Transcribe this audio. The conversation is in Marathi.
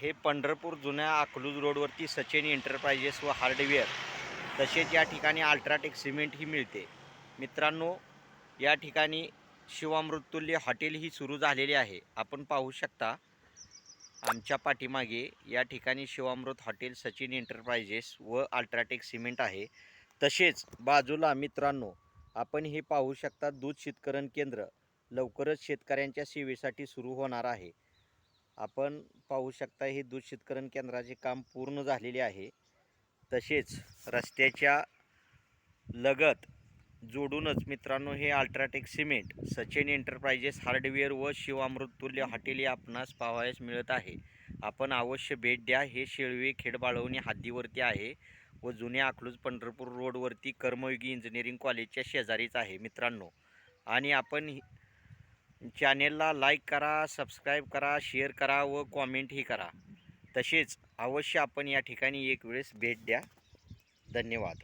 हे पंढरपूर जुन्या अकलूज रोडवरती सचिन एंटरप्राइजेस व हार्डवेअर तसेच या ठिकाणी अल्ट्राटेक सिमेंट ही मिळते. मित्रांनो या ठिकाणी शिवामृतुल्य हॉटेल ही सुरू झालेली आहे. आपण पाहू शकता आमच्या पाठीमागे या ठिकाणी शिवामृत हॉटेल सचिन एंटरप्राइजेस व अल्ट्राटेक सिमेंट आहे. तसेच बाजूला मित्रांनो आपण हे पाहू शकता दूध शीतकरण केंद्र. लवकरच शेतकऱ्यांच्या सेवेसाठी सुरू होणार आहे. आपण पाहू शकता हे दूध शीतकरण केंद्राचे काम पूर्ण झालेले आहे. तसेच रस्त्याच्या लगत जोडूनच मित्रांनो हे UltraTech cement Sachin enterprises hardware व शिवामृतुल्य हॉटेल हे आपणास पाहावयास मिळत आहे. आपण अवश्य भेट द्या. हे शेळवे खेडबाळवणी हद्दीवरती आहे व जुन्या अकलूज पंढरपूर रोडवरती कर्मयोगी इंजिनिअरिंग कॉलेजच्या शेजारीच आहे मित्रांनो. आणि आपण चॅनेलला लाईक करा सबस्क्राईब करा शेअर करा व कॉमेंटही करा. तसेच अवश्य आपण या ठिकाणी एक वेळेस भेट द्या. धन्यवाद.